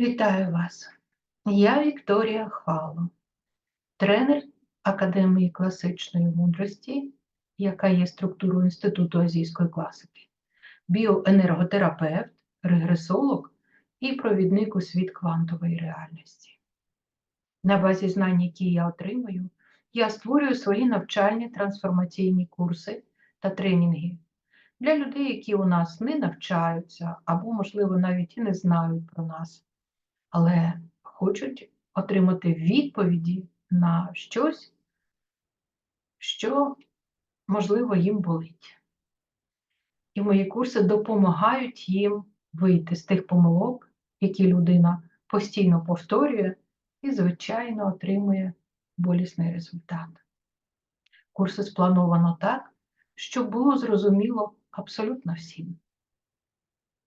Вітаю вас! Я Вікторія Хвало, тренер Академії класичної мудрості, яка є структурою Інституту азійської класики, біоенерготерапевт, регресолог і провідник у світ квантової реальності. На базі знань, які я отримую, я створюю свої навчальні трансформаційні курси та тренінги для людей, які у нас не навчаються або, можливо, навіть і не знають про нас але хочуть отримати відповіді на щось, що, можливо, їм болить. І мої курси допомагають їм вийти з тих помилок, які людина постійно повторює і, звичайно, отримує болісний результат. Курси сплановано так, щоб було зрозуміло абсолютно всім.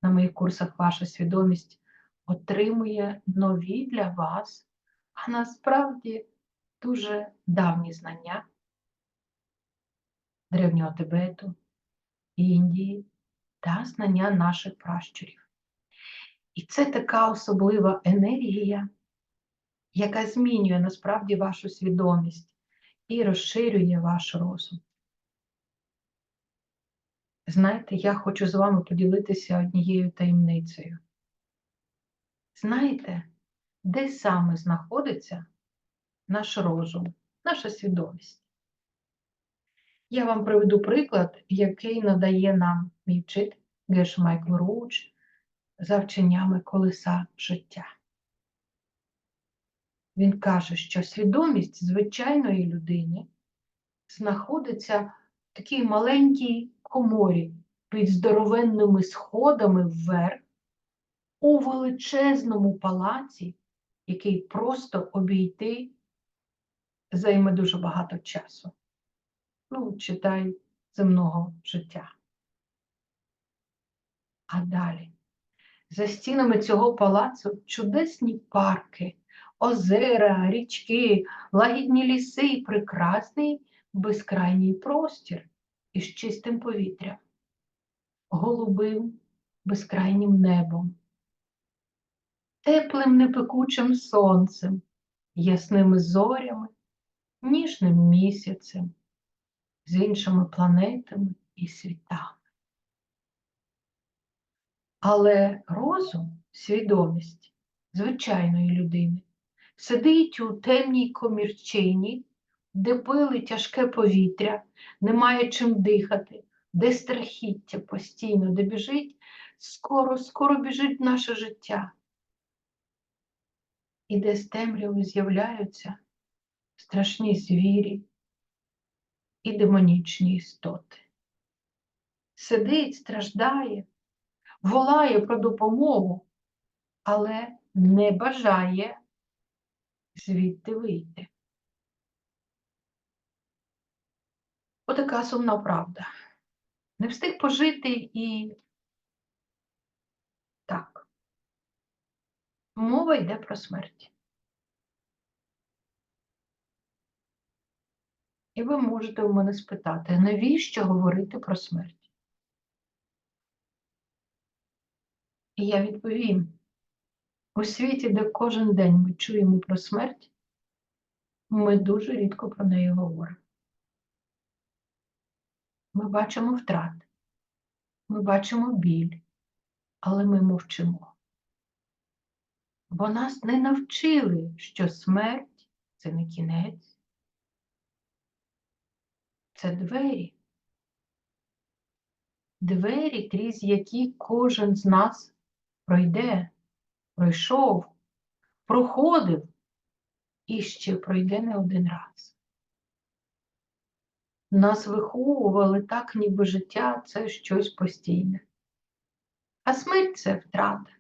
На моїх курсах ваша свідомість отримує нові для вас, а насправді дуже давні знання древнього Тибету, Індії та знання наших пращурів. І це така особлива енергія, яка змінює насправді вашу свідомість і розширює ваш розум. Знаєте, я хочу з вами поділитися однією таємницею. Знаєте, де саме знаходиться наш розум, наша свідомість? Я вам приведу приклад, який надає нам мій вчитель Геш Роуч за вченнями колеса життя. Він каже, що свідомість звичайної людини знаходиться в такій маленькій коморі під здоровенними сходами вверх у величезному палаці, який просто обійти займе дуже багато часу. Ну, читай земного життя. А далі, за стінами цього палацу чудесні парки, озера, річки, лагідні ліси і прекрасний безкрайній простір із чистим повітрям, голубим безкрайнім небом теплим непекучим сонцем, ясними зорями, ніжним місяцем, з іншими планетами і світами. Але розум, свідомість звичайної людини сидить у темній комірчині, де пили тяжке повітря, немає чим дихати, де страхіття постійно, де біжить, скоро, скоро біжить наше життя і де з темряви з'являються страшні звірі і демонічні істоти. Сидить, страждає, волає про допомогу, але не бажає звідти вийти. Отака сумна правда. Не встиг пожити і так. Мова йде про смерть. І ви можете у мене спитати, навіщо говорити про смерть? І я відповім: у світі, де кожен день ми чуємо про смерть, ми дуже рідко про неї говоримо. Ми бачимо втрати, ми бачимо біль, але ми мовчимо бо нас не навчили, що смерть це не кінець, це двері. Двері, крізь які кожен з нас пройде, пройшов, проходив і ще пройде не один раз. Нас виховували так, ніби життя це щось постійне. А смерть це втрата,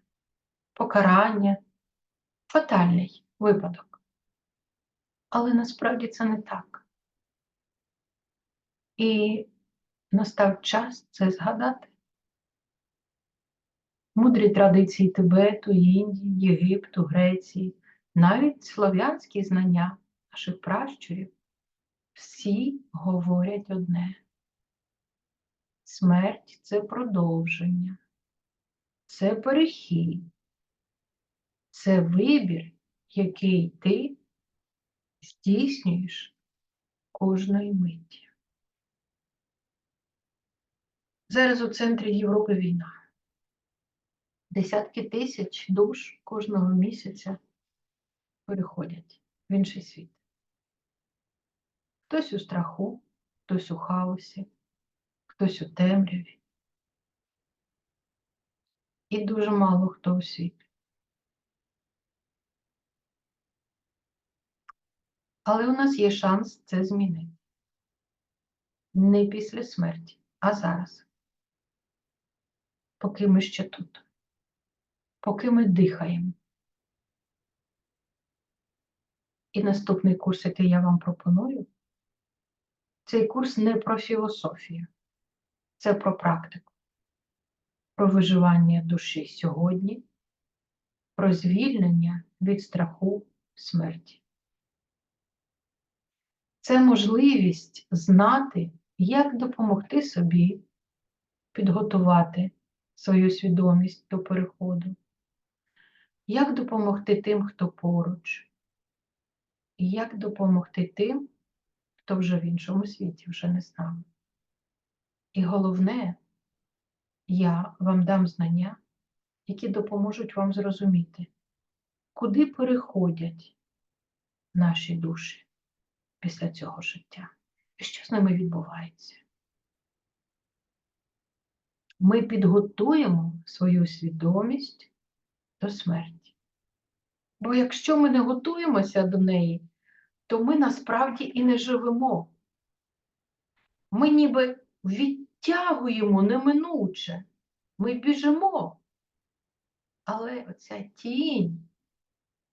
покарання, фатальний випадок. Але насправді це не так. І настав час це згадати. Мудрі традиції Тибету, Індії, Єгипту, Греції, навіть слов'янські знання наших пращурів, всі говорять одне. Смерть це продовження, це перехід, Це вибір, який ти здійснюєш кожної миті. Зараз у центрі Європи війна. Десятки тисяч душ кожного місяця переходять в інший світ. Хтось у страху, хтось у хаосі, хтось у темряві. І дуже мало хто у світі. Але у нас є шанс це змінити. Не після смерті, а зараз. Поки ми ще тут. Поки ми дихаємо. І наступний курс, який я вам пропоную, цей курс не про філософію, це про практику, про виживання душі сьогодні, про звільнення від страху смерті. Це можливість знати, як допомогти собі підготувати свою свідомість до переходу, як допомогти тим, хто поруч, і як допомогти тим, хто вже в іншому світі, вже не з нами. І головне, я вам дам знання, які допоможуть вам зрозуміти, куди переходять наші душі після цього життя і що з ними відбувається. Ми підготуємо свою свідомість до смерті. Бо якщо ми не готуємося до неї, то ми насправді і не живемо. Ми ніби відтягуємо неминуче, ми біжимо. Але оця тінь,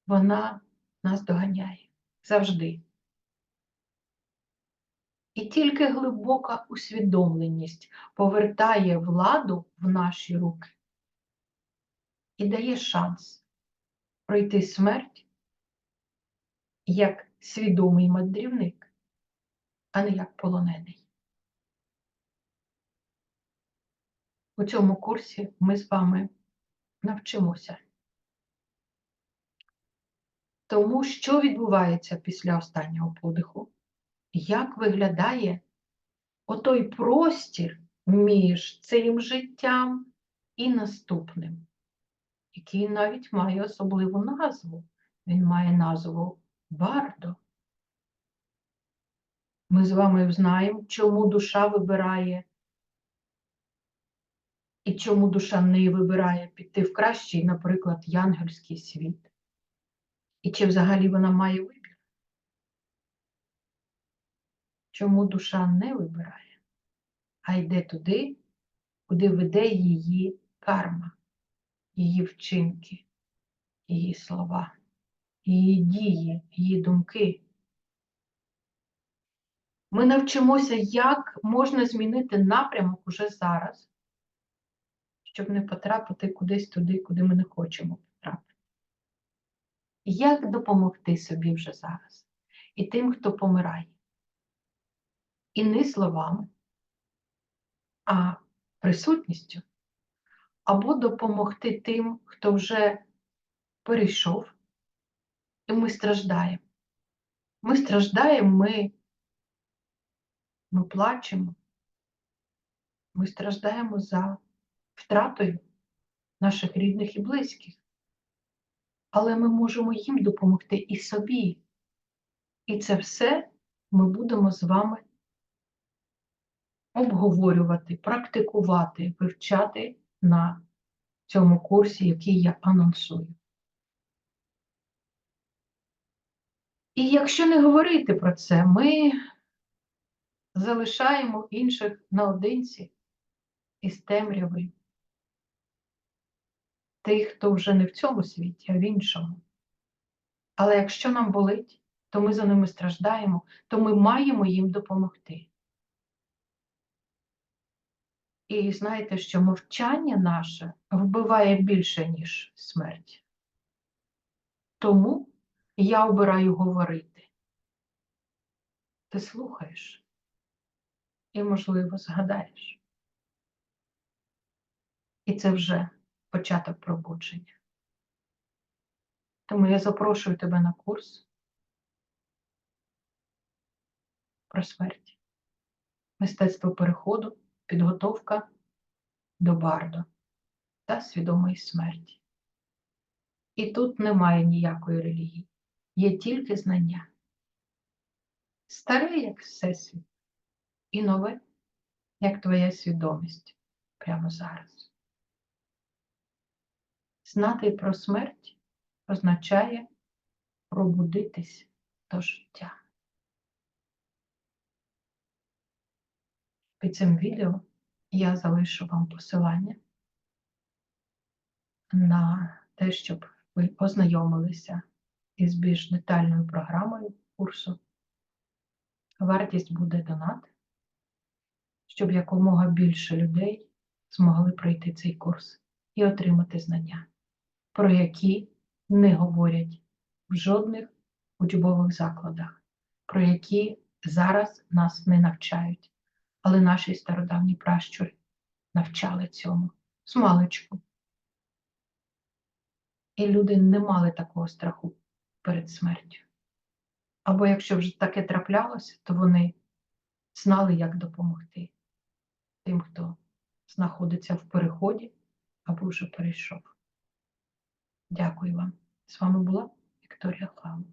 вона нас доганяє завжди. І тільки глибока усвідомленість повертає владу в наші руки і дає шанс пройти смерть як свідомий мандрівник, а не як полонений. У цьому курсі ми з вами навчимося. Тому що відбувається після останнього подиху? Як виглядає отой простір між цим життям і наступним, який навіть має особливу назву. Він має назву Бардо. Ми з вами знаємо, чому душа вибирає і чому душа не вибирає піти в кращий, наприклад, янгельський світ. І чи взагалі вона має вибір? Чому душа не вибирає, а йде туди, куди веде її карма, її вчинки, її слова, її дії, її думки. Ми навчимося, як можна змінити напрямок уже зараз, щоб не потрапити кудись туди, куди ми не хочемо потрапити. Як допомогти собі вже зараз і тим, хто помирає. І не словами, а присутністю, або допомогти тим, хто вже перейшов, і ми страждаємо. Ми страждаємо, ми, ми плачемо, ми страждаємо за втратою наших рідних і близьких. Але ми можемо їм допомогти і собі. І це все ми будемо з вами обговорювати, практикувати, вивчати на цьому курсі, який я анонсую. І якщо не говорити про це, ми залишаємо інших наодинці із темрявою. Тих, хто вже не в цьому світі, а в іншому. Але якщо нам болить, то ми за ними страждаємо, то ми маємо їм допомогти. І знаєте, що мовчання наше вбиває більше, ніж смерть. Тому я обираю говорити. Ти слухаєш і, можливо, згадаєш. І це вже початок пробудження. Тому я запрошую тебе на курс про смерть. Мистецтво переходу, підготовка до бардо та свідомої смерті. І тут немає ніякої релігії, є тільки знання. Старе, як Всесвіт, і нове, як твоя свідомість прямо зараз. Знати про смерть означає пробудитись до життя. Під цим відео я залишу вам посилання на те, щоб ви ознайомилися із більш детальною програмою курсу. Вартість буде донат, щоб якомога більше людей змогли пройти цей курс і отримати знання, про які не говорять в жодних учбових закладах, про які зараз нас не навчають. Але наші стародавні пращури навчали цьому з маличку. І люди не мали такого страху перед смертю. Або якщо вже таке траплялося, то вони знали, як допомогти тим, хто знаходиться в переході або вже перейшов. Дякую вам. З вами була Вікторія Хлама.